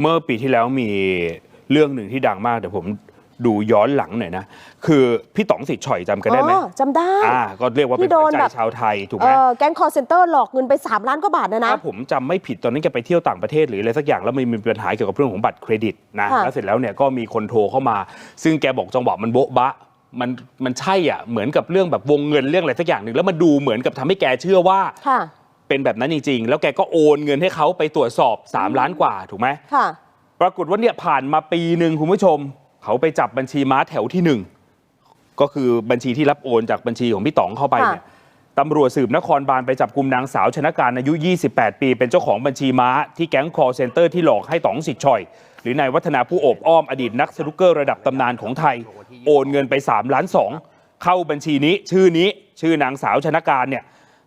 เมื่อปีที่แล้วมีเรื่องหนึ่งที่ดังมากเดี๋ยวผมดูย้อนหลังหน่อยนะ คือพี่ต๋องสิทธิ์ฉ่อยจำกันได้ไหมอ๋อจำได้อ่าก็เรียกว่าเป็นที่โดขวัญนใจแบบ ชาวไทยถูกเอไหม อแก๊งคอร์เซนเตอร์หลอกเงินไป 3 ล้านกว่าบาทนะนะ ถ้าผมจำไม่ผิดตอนนั้นแกไปเที่ยวต่างประเทศหรืออะไรสักอย่างแล้วมันมีปัญหาเกี่ยวกับเรื่องของบัตรเครดิตนะค่ะ แล้วเสร็จแล้วเนี่ยก็มีคนโทรเข้ามา ซึ่งแกบอกจังหวะมันโบ๊ะบะมันมันใช่อะเหมือนกับเรื่องแบบวงเงินเรื่องอะไรสักอย่างหนึ่งแล้วมันดูเหมือนกับทำให้แกเชื่อว่า ค่ะ เป็นแบบนั้นจริง ๆ แล้วแกก็โอนเงินให้เขาไปตรวจสอบ 3 ล้านกว่าถูกไหมค่ะ ปรากฏว่าเนี่ยผ่านมาปีหนึ่งคุณผู้ชม เขาไปจับบัญชีม้าแถวที่หนึ่งก็คือบัญชีที่รับโอนจากบัญชีของพี่ต๋องเข้าไปเนี่ยตำรวจสืบนครบาลไปจับกลุ่มนางสาวชนะการอายุ 28 ปี เป็นเจ้าของบัญชีม้าที่แก๊งคอร์เซนเตอร์ที่หลอกให้ต๋องสิทธิ์ชอย หรือนายวัฒนาผู้โอบอ้อมอดีตนักสนุกเกอร์ระดับตำนานของไทย โอนเงินไป 3 ล้าน2เข้าบัญชีนี้ชื่อนี้ชื่อนางสาวชนะการเนี่ย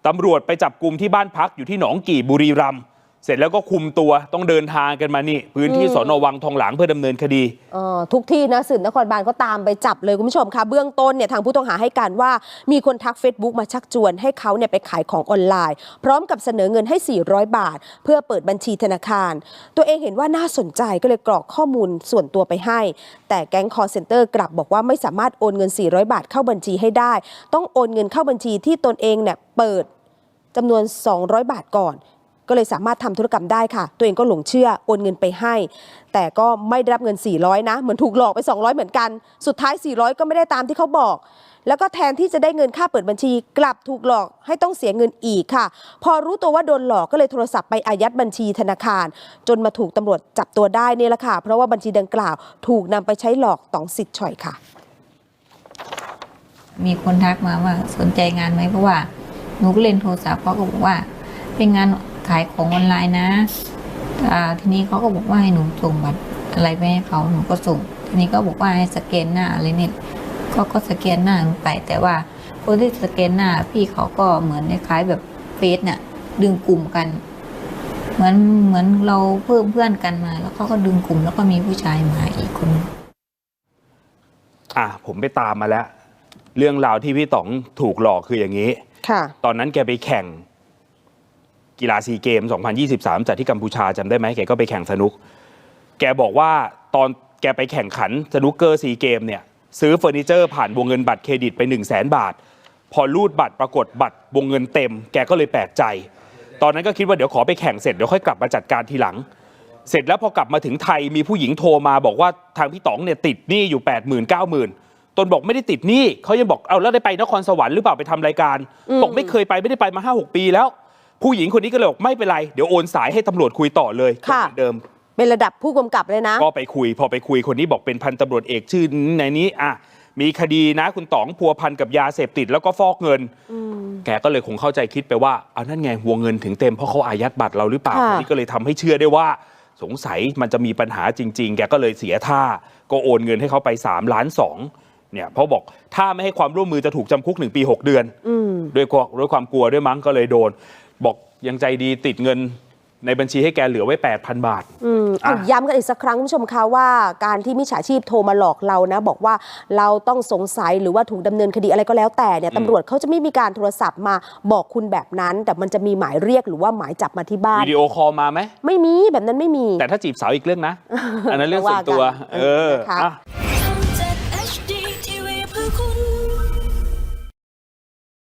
ตำรวจไปจับกลุ่มที่บ้านพักอยู่ที่หนองกี่บุรีรัมย์ เสร็จแล้วก็คุมตัวต้องเดินทางกันมานี่ พื้นที่สอนอวังทองหลางเพื่อดำเนินคดี เอ่อทุกที่นะสืบนครบาลก็ตามไปจับเลยคุณผู้ชมคะเบื้องต้นเนี่ยทางผู้ต้องหาให้การว่ามีคนทัก Facebook มาชักชวนให้เขาเนี่ยไปขายของออนไลน์ พร้อมกับเสนอเงินให้ 400 บาท เพื่อเปิดบัญชีธนาคาร ตัวเองเห็นว่าน่าสนใจก็เลยกรอกข้อมูลส่วนตัวไปให้ แต่แก๊งคอร์เซนเตอร์กลับบอกว่าไม่สามารถโอนเงิน 400 บาทเข้าบัญชีให้ได้ ต้องโอนเงินเข้าบัญชีที่ตนเองเนี่ยเปิด จำนวน 200 บาทก่อน ก็เลยสามารถทำธุรกรรมได้ค่ะ ตัวเองก็หลงเชื่อโอนเงินไปให้ แต่ก็ไม่ได้รับเงิน 400 นะ เหมือนถูกหลอกไป 200 เหมือนกัน สุดท้าย 400 ก็ไม่ได้ตามที่เขาบอก แล้วก็แทนที่จะได้เงินค่าเปิดบัญชี กลับถูกหลอกให้ต้องเสียเงินอีกค่ะ พอรู้ตัวว่าโดนหลอกก็เลยโทรศัพท์ไปอายัดบัญชีธนาคาร จนมาถูกตำรวจจับตัวได้นี่แหละค่ะ เพราะว่าบัญชีดังกล่าว ถูกนำไปใช้หลอกตองสิทธิ์ฉ่อยค่ะ มีคนทักมาว่าสนใจงานไหมเพราะว่าหนูก็เล่นโทรศัพท์เขาก็บอกว่าเป็นงาน ขายของออนไลน์นะอ่าทีนี้เขาก็บอกว่าให้หนูส่งบัตรอะไรไปให้เขาหนูก็ส่ง ทีนี้ก็บอกว่าให้สแกนหน้าอะไรเนี่ยก็ก็สแกนหน้าลงไป แต่ว่าคนที่สแกนหน้าพี่เขาก็เหมือนคล้ายๆแบบเฟซน่ะดึงกลุ่มกัน เหมือนเหมือนเราเพิ่มเพื่อนกันมา แล้วเขาก็ดึงกลุ่มแล้วก็มีผู้ชายมาอีกคนนึงอะผมไปตามมาแล้ว เรื่องราวที่พี่ต๋องถูกหลอกคืออย่างนี้ ค่ะ ตอนนั้นแกไปแข่ง กีฬาซีเกม 2023 จัดที่กัมพูชาจำได้ไหมแกก็ไปแข่งสนุก แกบอกว่าตอนแกไปแข่งขันสนุกเกอร์ซีเกมเนี่ยซื้อเฟอร์นิเจอร์ผ่านวงเงินบัตรเครดิตไป1 0 0 0 0แบาท พอรูดบัตรปรากฏบัตรวงเงินเต็ม แกก็เลยแปลกใจ ตอนนั้นก็คิดว่าเดี๋ยวขอไปแข่งเสร็จเดี๋ยวค่อยกลับมาจัดการทีหลัง เสร็จแล้วพอกลับมาถึงไทยมีผู้หญิงโทรมาบอกว่าทางพี่ต๋องเนี่ยติดหนี้อยู่8 0 0 0 0 9 0 0 0 0ตนบอกไม่ได้ติดหนี้เขายังบอกเอาแล้วได้ไปนครสวรรค์หรือเปล่าไปทำรายการอืมบอกไม่เคยไปไม่ได้ไปมา5 6ปีแล้ว ผู้หญิงคนนี้ก็เลยบอกไม่เป็นไร เดี๋ยวโอนสายให้ตำรวจคุยต่อเลยค่ะ เหมือนเดิม เป็นระดับผู้กำกับเลยนะ ก็ไปคุย พอไปคุยคนนี้บอกเป็นพันตำรวจเอกชื่อในนี้อะมีคดีนะคุณต๋องพัวพันกับยาเสพติดแล้วก็ฟอกเงิน แกก็เลยคงเข้าใจคิดไปว่าเอานั่นไงวงเงินถึงเต็มเพราะเขาอายัดบัตรเราหรือเปล่าค่ะคนนี้ก็เลยทำให้เชื่อได้ว่า สงสัยมันจะมีปัญหาจริง ๆ แกก็เลยเสียท่า ก็โอนเงินให้เขาไป3ล้านสองเนี่ยเพราะบอกถ้าไม่ให้ความร่วมมือจะถูกจำคุกหนึ่งปี6เดือน อืม ด้วยความด้วยความกลัวด้วยมั้งก็เลยโดน บอกยังใจดีติดเงินในบัญชีให้แกเหลือไว้ 8,000 บาท อืมเอาย้ำกันอีกสักครั้งคุณผู้ชมคะว่าการที่มิจฉาชีพโทรมาหลอกเรานะ บอกว่าเราต้องสงสัยหรือว่าถูกดำเนินคดีอะไรก็แล้วแต่เนี่ยตำรวจเขาจะไม่มีการโทรศัพท์มาบอกคุณแบบนั้น แต่มันจะมีหมายเรียกหรือว่าหมายจับมาที่บ้าน วิดีโอคอลมาไหม ไม่มีแบบนั้นไม่มี แต่ถ้าจีบสาวอีกเรื่องนะ อันนั้นเรื่องส่วนตัว เออนะคะ